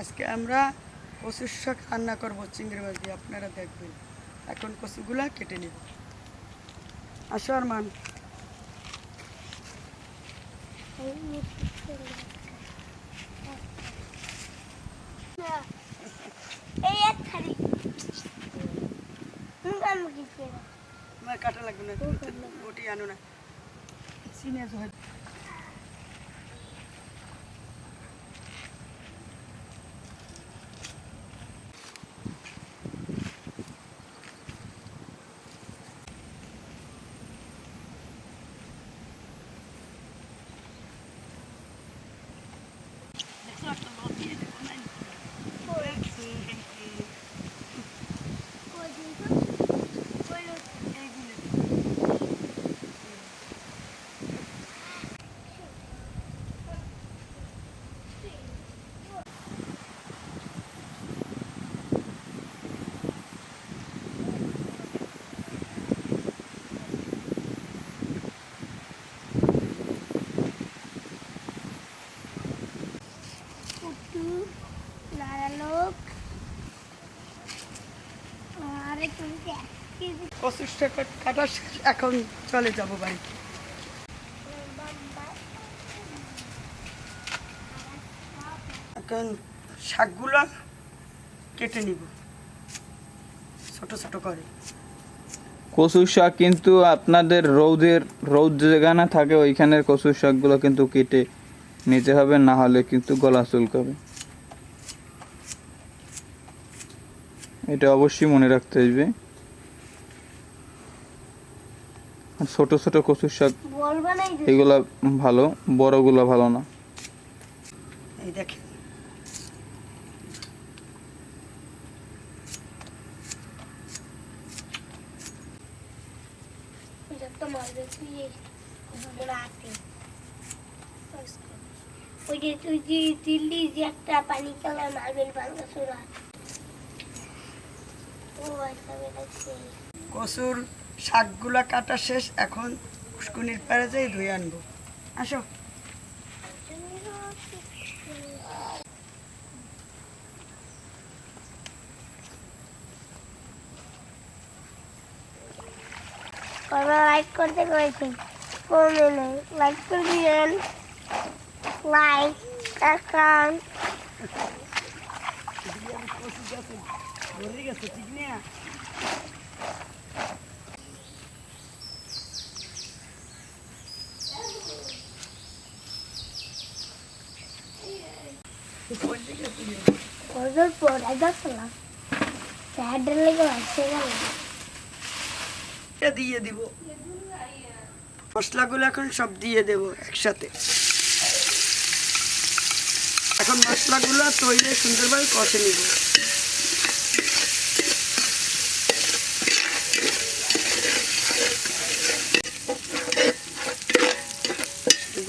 আজকে আমরা কচুর শাক রান্না করব চিংড়ি মাছ দিয়ে। আপনারা দেখবেন। এখন কচুগুলা কেটে নেব। আসো আর মান কাটা লাগবে না বটি আনো না। চিনে হয় একটু এখন চলে এখন শাকগুলো কেটে নিব, ছোট ছোট করে। কচুর শাক কিন্তু আপনাদের রৌদের, রৌদ যেখানে থাকে ওইখানের কচুর শাকগুলো কিন্তু কেটে নিতে হবে, না হলে কিন্তু গলা চুলকাবে। এটা অবশ্যই মনে রাখতে হবে আর ছোট ছোট কচুর শাক এগুলা ভালো বড়গুলো ভালো না। ওই যে তুই যে দিল্লি যে একটা পানি কালার মার্বেল ভাঙা কচুর শাকগুলা কাটা শেষ এখন উস্কুনির পাড়ে যাই ধুয়ে আনব। আসো। লাইক করতে করেছেন কমে নেই। লাইক করে দিলেন লাইক এখন কচু গাছে ভরে গেছে ঠিক না কবে পড়া যাচ্ছিলাম স্যাডের লেগে আসছে গেল এটা দিয়ে দিব মশলাগুলো এখন সব দিয়ে দেব একসাথে এখন মশলাগুলো তৈরি সুন্দরভাবে কষে নিব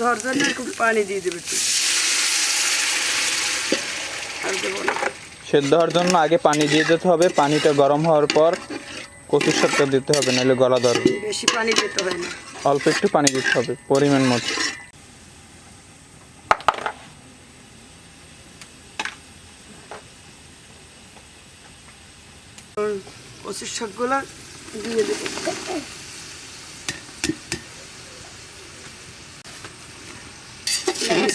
ধর জন্য খুব পানি দিয়ে দেবে একটু। আর দেবো না। সেদ্ধ হওয়ার জন্য আগে পানি দিয়ে দিতে হবে। পানিটা গরম হওয়ার পর কচুর শাকটা দিতে হবে নাহলে গলা ধরবে। বেশি পানি দিতে হয় না। অল্প একটু পানি দিতে হবে পরিমাণ মতো। কচুর শাকগুলো দিয়ে দেবো।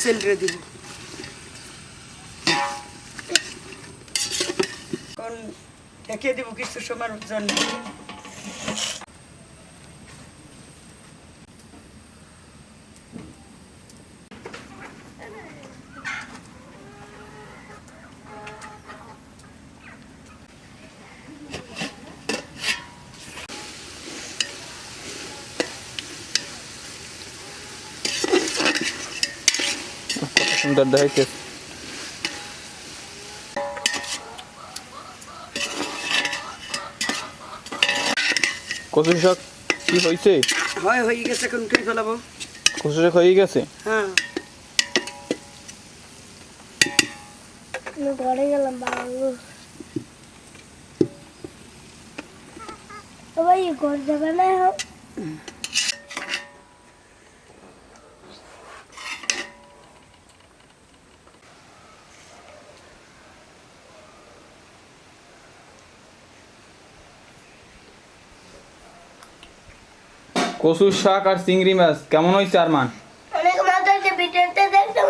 সেলরে দিব। দিব কিছু সময়ের জন্য। সুন্দর দেখাইতেছে। কচুর শাক কি হয়েছে হয় হয়ে গেছে এখন উঠে ফেলাবো। কচুর শাক হয়ে গেছে? হ্যাঁ। ঘরে গেলাম বাবু। ও ভাই ঘর যাবে না কচুর শাক আর চিংড়ি মাছ। কেমন হয়েছে আরমান? অনেক ভিডিওতে দেখতে